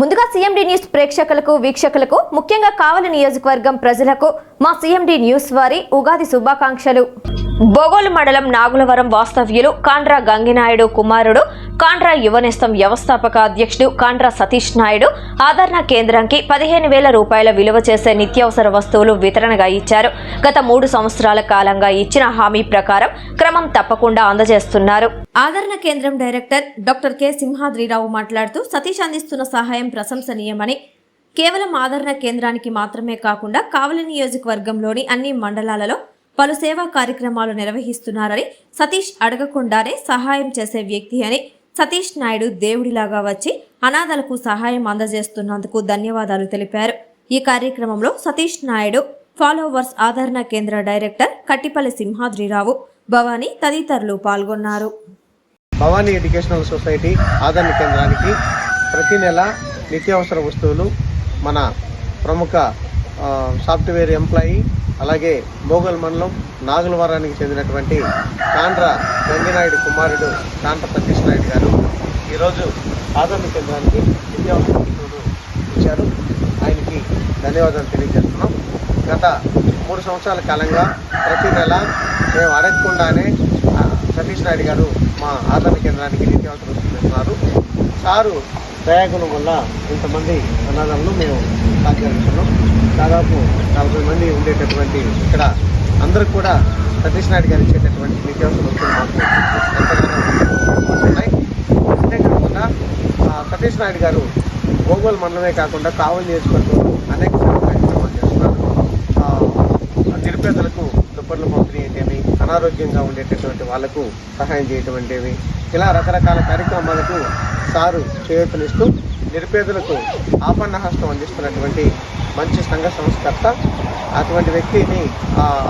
ముందుగా CMD news ప్రేక్షకులకు వీక్షకులకు ముఖ్యంగా కావలి నియోజకవర్గం ప్రజలకు మా సీఎండి న్యూస్ వారి ఉగాది శుభాకాంక్షలు. బొగోలు మండలం నాగులవరం వాస్తవ్యులు కాండ్రా గంగినాయుడు కుమారుడు కాండ్రా యువనేస్తం వ్యవస్థాపక అధ్యక్షుడు కాండ్రా సతీష్ నాయుడు ఆదరణ కేంద్రానికి పదిహేను వేల రూపాయల విలువ చేసే నిత్యావసర వస్తువులు వితరణగా ఇచ్చారు. గత మూడు సంవత్సరాల కాలంగా ఇచ్చిన హామీ ప్రకారం క్రమం తప్పకుండా అందజేస్తున్నారు. ఆదరణ కేంద్రం డైరెక్టర్ డాక్టర్ కె. సింహాద్రిరావు మాట్లాడుతూ సతీష్ అందిస్తున్న సహాయం ప్రశంసనీయమని కేవలం ఆదరణ కేంద్రానికి మాత్రమే కాకుండా కావలి నియోజకవర్గంలోని అన్ని మండలాలలో పలు సేవా కార్యక్రమాలు నిర్వహిస్తున్నారని సతీష్ అడగకుండానే సహాయం చేసే వ్యక్తి అని సతీష్ నాయుడు దేవుడిలాగా వచ్చి అనాథలకు సహాయం అందజేస్తున్నందుకు ధన్యవాదాలు తెలిపారు. ఈ కార్యక్రమంలో సతీష్ నాయుడు ఫాలోవర్స్ ఆదరణ కేంద్ర డైరెక్టర్ కట్టిపల్లి సింహాద్రిరావు భవానీ తదితరులు పాల్గొన్నారు. భవానీ ఎడ్యుకేషనల్ సొసైటీ ఆదరణ కేంద్రానికి ప్రతి నెల నిత్యావసర వస్తువులు మన ప్రముఖ సాఫ్ట్వేర్ ఎంప్లాయీ అలాగే మోగల్ మండలం నాగులవరానికి చెందినటువంటి కాండ్ర గంగినాయుడు కుమారుడు కాండ్ర సతీష్ నాయుడు గారు ఈరోజు ఆదరణ కేంద్రానికి నిత్యావసర ఇచ్చారు ఆయనకి ధన్యవాదాలు తెలియజేస్తున్నాం. గత మూడు సంవత్సరాల కాలంగా ప్రతి నెల మేము అడగకుండానే సతీష్ నాయుడు గారు మా ఆదరణ కేంద్రానికి నిత్యావసర చేస్తున్నారు. సారు దయాగుణం వల్ల ఇంతమంది అనాథాలను మేము సాధ్యస్తున్నాం దాదాపు నలభై మంది ఉండేటటువంటి ఇక్కడ అందరూ కూడా సతీష్ నాయుడు గారు ఇచ్చేటటువంటి నిత్యావసర వస్తువులు ఎంతగానో అంతేకాకుండా సతీష్ నాయుడు గారు గోగోల్ మండలమే కాకుండా కావలి నియోజకవర్గంలో అనేక కార్యక్రమాలు చేస్తున్నారు. నిరుపేదలకు దుప్పట్ల పంపిణీ ఏంటేమి అనారోగ్యంగా ఉండేటటువంటి వాళ్ళకు సహాయం చేయటం ఇలా రకరకాల కార్యక్రమాలకు సారు చేయూతనిస్తూ నిరుపేదలకు ఆపన్న హస్తం అందిస్తున్నటువంటి మంచి సంఘ సంస్కర్త అటువంటి వ్యక్తిని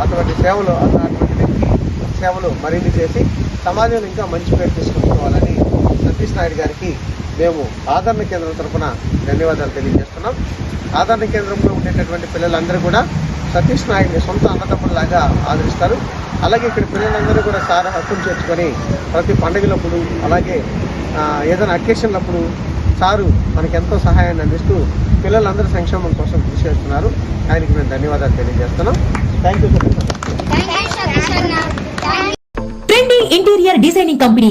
అటువంటి సేవలు అటు- అటువంటి వ్యక్తి సేవలు మరిన్ని చేసి సమాజంలో ఇంకా మంచి పేరు తీసుకుపోవాలని సతీష్ నాయుడు గారికి మేము ఆదరణ కేంద్రం తరఫున ధన్యవాదాలు తెలియజేస్తున్నాం. ఆదరణ కేంద్రంలో ఉండేటటువంటి పిల్లలందరూ కూడా సతీష్ నాయుడిని సొంత అన్నదమ్ములాగా ఆదరిస్తారు. అలాగే ఇక్కడ పిల్లలందరూ కూడా సార్ హక్కును చేర్చుకొని ప్రతి పండుగలప్పుడు అలాగే ఏదైనా అకేషన్లప్పుడు సారు మనకి ఎంతో సహాయాన్ని అందిస్తూ పిల్లలందరూ సంక్షేమం కోసం కృషి చేస్తున్నారు. ఆయనకి మేము ధన్యవాదాలు తెలియజేస్తున్నాం. Thank you interior designing company